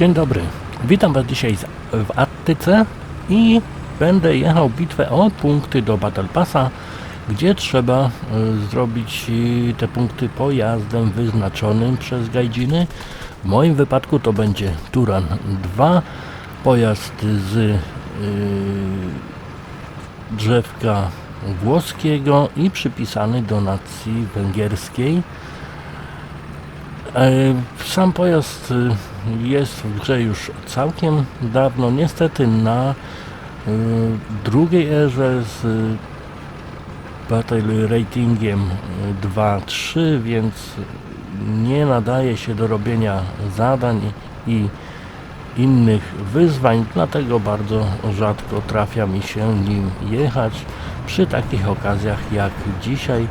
Dzień dobry. Witam Was dzisiaj w Attyce i będę jechał bitwę o punkty do Battle Passa, gdzie trzeba y, zrobić y, te punkty pojazdem wyznaczonym przez gajdziny. W moim wypadku to będzie Turan 2, pojazd z y, drzewka włoskiego i przypisany do nacji węgierskiej. E, Sam pojazd y, jest w grze już całkiem dawno. Niestety na y, drugiej erze z y, Battle Ratingiem y, 2-3, więc nie nadaje się do robienia zadań i innych wyzwań, dlatego bardzo rzadko trafia mi się nim jechać przy takich okazjach jak dzisiaj,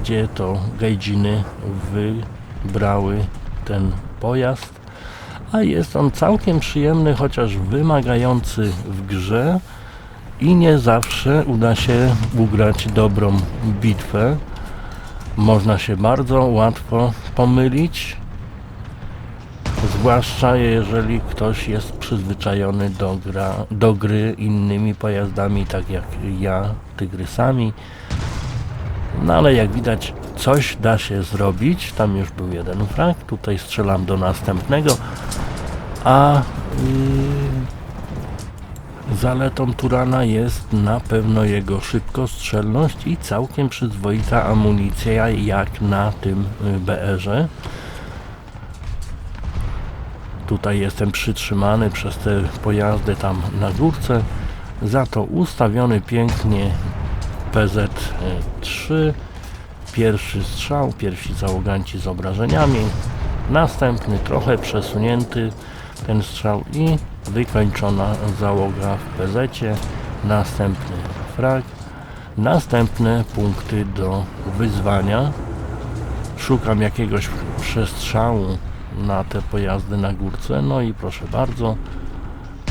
gdzie to gejdziny wybrały ten pojazd, a jest on całkiem przyjemny, chociaż wymagający w grze i nie zawsze uda się ugrać dobrą bitwę. Można się bardzo łatwo pomylić, zwłaszcza jeżeli ktoś jest przyzwyczajony do, gra, do gry innymi pojazdami, tak jak ja, tygrysami. No ale jak widać, coś da się zrobić. Tam już był jeden frag, tutaj strzelam do następnego. A yy, zaletą Turana jest na pewno jego szybkostrzelność i całkiem przyzwoita amunicja, jak na tym y, BR-ze. Tutaj jestem przytrzymany przez te pojazdy tam na górce. Za to ustawiony pięknie PZ3. Pierwszy strzał, pierwsi załoganci z obrażeniami. Następny trochę przesunięty ten strzał i wykończona załoga w PZ. Następny frag. Następne punkty do wyzwania. Szukam jakiegoś przestrzału na te pojazdy na górce. No i proszę bardzo,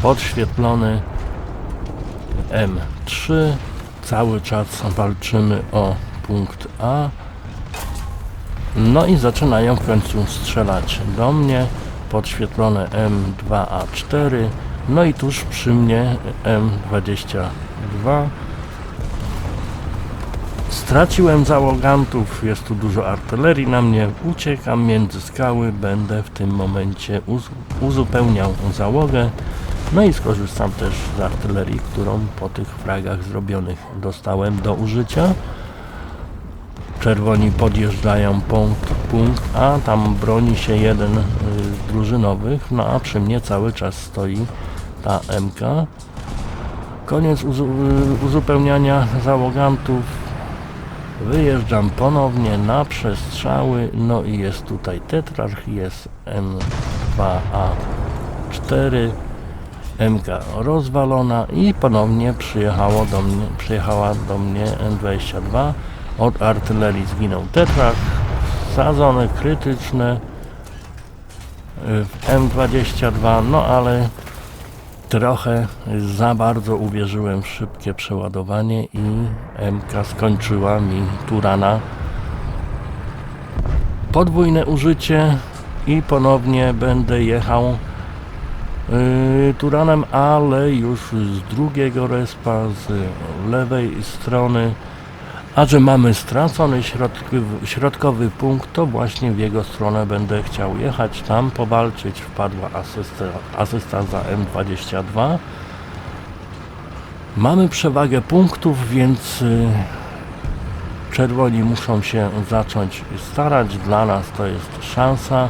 podświetlony M3. Cały czas walczymy o punkt A. No i zaczynają w końcu strzelać do mnie. Podświetlone M2A4. No i tuż przy mnie M22. Straciłem załogantów, jest tu dużo artylerii na mnie, uciekam między skały, będę w tym momencie uz uzupełniał załogę. No i skorzystam też z artylerii, którą po tych fragach zrobionych dostałem do użycia. Czerwoni podjeżdżają punkt, punkt A, tam broni się jeden y, z drużynowych, no a przy mnie cały czas stoi ta MK. Koniec uzu y, uzupełniania załogantów. Wyjeżdżam ponownie na przestrzały, no i jest tutaj tetrarch, jest M2A4, MK rozwalona i ponownie przyjechało do mnie, przyjechała do mnie M22. Od artylerii zginął tetrarch, sadzone krytyczne y, w M22, no ale trochę za bardzo uwierzyłem w szybkie przeładowanie i MK skończyła mi Turana. Podwójne użycie i ponownie będę jechał yy, Turanem, ale już z drugiego respa, z lewej strony. A że mamy stracony środkowy, środkowy punkt, to właśnie w jego stronę będę chciał jechać, tam powalczyć. Wpadła asysta, asysta za M22. Mamy przewagę punktów, więc y, czerwoni muszą się zacząć starać. Dla nas to jest szansa.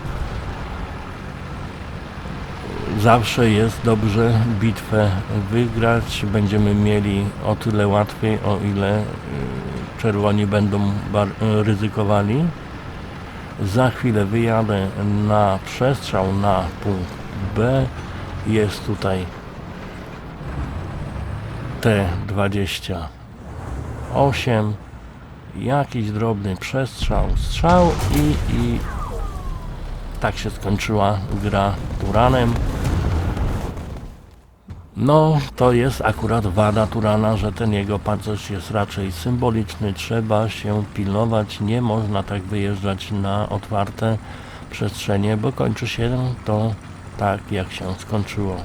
Zawsze jest dobrze bitwę wygrać. Będziemy mieli o tyle łatwiej, o ile y, czerwoni będą y, ryzykowali. Za chwilę wyjadę na przestrzał na punkt B. Jest tutaj T28. Jakiś drobny przestrzał, strzał i, i tak się skończyła gra Turanem. No, to jest akurat wada Turana, że ten jego pancerz jest raczej symboliczny. Trzeba się pilnować, nie można tak wyjeżdżać na otwarte przestrzenie, bo kończy się to tak jak się skończyło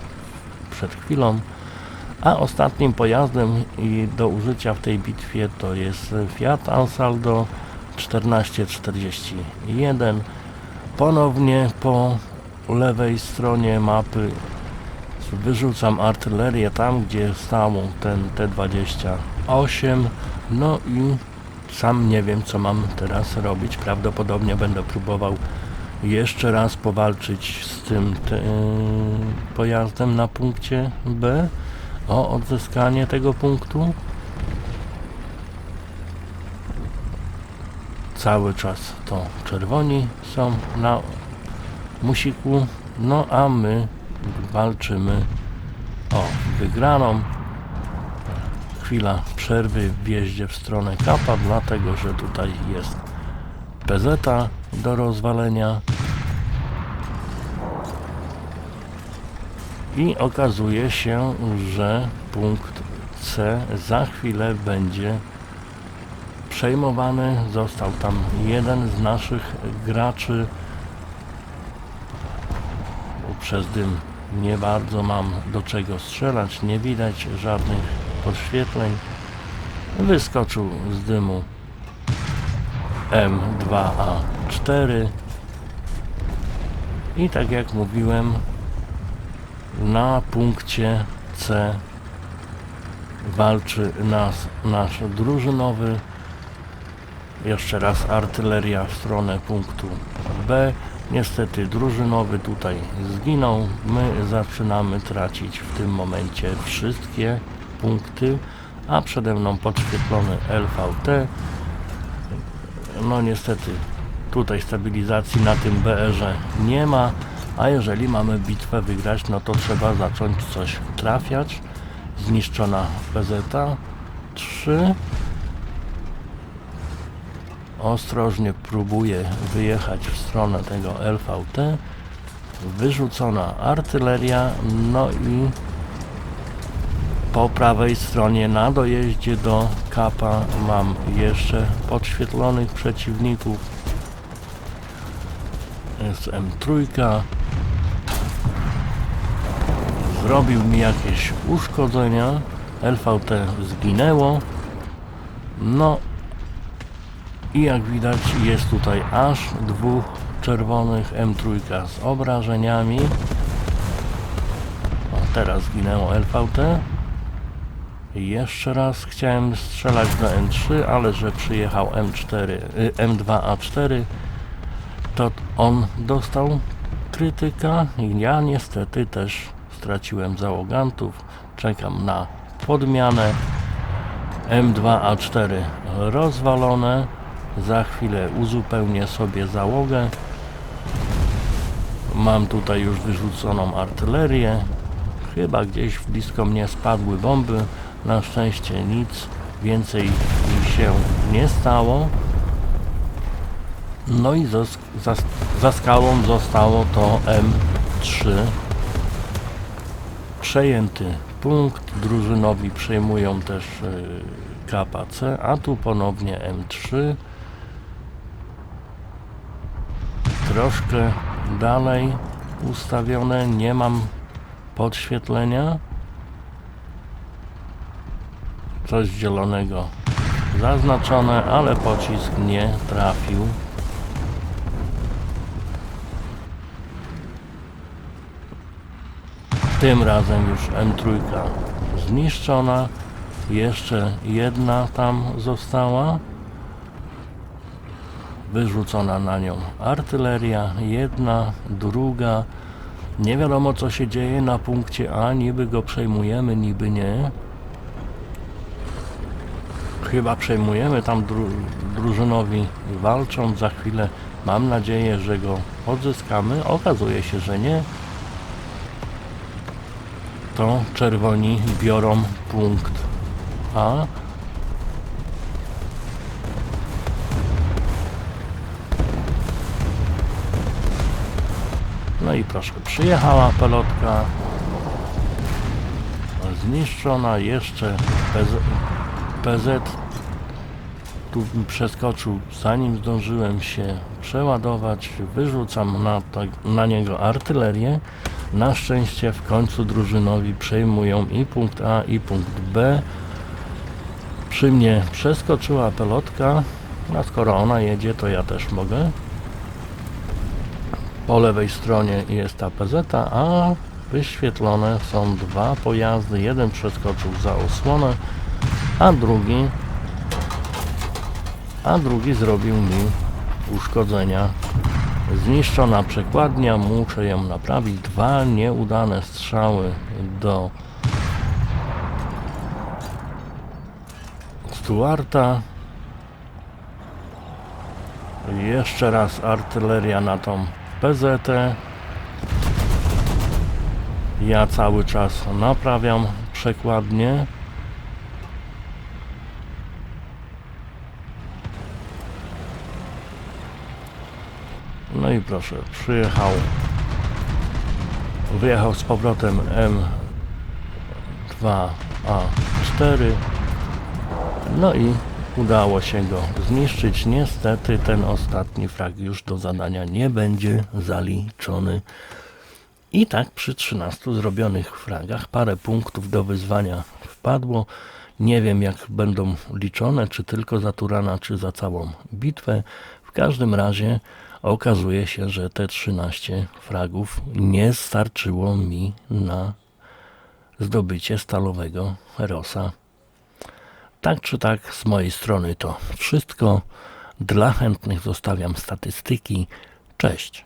przed chwilą. A ostatnim pojazdem do użycia w tej bitwie to jest Fiat Ansaldo 1441. Ponownie po lewej stronie mapy wyrzucam artylerię tam, gdzie stał ten T-28. No i sam nie wiem, co mam teraz robić. Prawdopodobnie będę próbował jeszcze raz powalczyć z tym te, pojazdem na punkcie B o odzyskanie tego punktu. Cały czas to czerwoni są na musiku, no a my walczymy o wygraną. Chwila przerwy w wjeździe w stronę kapa, dlatego że tutaj jest PZ do rozwalenia. I okazuje się, że punkt C za chwilę będzie przejmowany. Został tam jeden z naszych graczy. Przez dym nie bardzo mam do czego strzelać, nie widać żadnych podświetleń. Wyskoczył z dymu M2A4 i tak jak mówiłem na punkcie C walczy nas nasz drużynowy jeszcze raz artyleria w stronę punktu B. Niestety drużynowy tutaj zginął. My zaczynamy tracić w tym momencie wszystkie punkty a przede mną podświetlony LVT no niestety tutaj stabilizacji na tym BR-ze nie ma a jeżeli mamy bitwę wygrać no to trzeba zacząć coś trafiać. Zniszczona PZ 3 ostrożnie próbuje wyjechać w stronę tego LVT wyrzucona artyleria no i po prawej stronie na dojeździe do kapa mam jeszcze podświetlonych przeciwników. Jest M3 zrobił mi jakieś uszkodzenia. LVT zginęło. No i jak widać jest tutaj aż dwóch czerwonych M3 z obrażeniami. O, teraz zginęło LVT jeszcze raz chciałem strzelać do M3 ale że przyjechał M4 y, M2A4 to on dostał krytyka. I ja niestety też straciłem załogantów. Czekam na podmianę. M2A4 rozwalone za chwilę uzupełnię sobie załogę. Mam tutaj już wyrzuconą artylerię. Chyba gdzieś blisko mnie spadły bomby. Na szczęście nic więcej mi się nie stało. No i za, za, za skałą zostało to M3 przejęty punkt. Drużynowi przejmują też yy, KPC a tu ponownie M3 troszkę dalej ustawione nie mam podświetlenia. Coś zielonego zaznaczone ale pocisk nie trafił. Tym razem już M3 zniszczona. Jeszcze jedna tam została wyrzucona na nią artyleria jedna, druga. Nie wiadomo co się dzieje na punkcie A niby go przejmujemy, niby nie. Chyba przejmujemy tam dru drużynowi walcząc za chwilę. Mam nadzieję, że go odzyskamy. Okazuje się, że nie. To czerwoni biorą punkt A No i proszę, przyjechała pelotka zniszczona, jeszcze PZ, PZ tu przeskoczył zanim zdążyłem się przeładować, wyrzucam na, to, na niego artylerię Na szczęście w końcu drużynowi przejmują i punkt A i punkt B. Przy mnie przeskoczyła pelotka, a skoro ona jedzie, to ja też mogę. Po lewej stronie jest ta PZ, a wyświetlone są dwa pojazdy. Jeden przeskoczył za osłonę, a drugi a drugi zrobił mi uszkodzenia. Zniszczona przekładnia, muszę ją naprawić. Dwa nieudane strzały do Stuarta. Jeszcze raz artyleria na tą PZT. Ja cały czas naprawiam przekładnię. No i proszę, przyjechał, wyjechał z powrotem M2A4. No i udało się go zniszczyć. Niestety ten ostatni frag już do zadania nie będzie zaliczony. I tak przy 13 zrobionych fragach parę punktów do wyzwania wpadło. Nie wiem jak będą liczone, czy tylko za Turana, czy za całą bitwę. W każdym razie okazuje się, że te 13 fragów nie starczyło mi na zdobycie stalowego Rosa. Tak czy tak, z mojej strony to wszystko. Dla chętnych zostawiam statystyki. Cześć.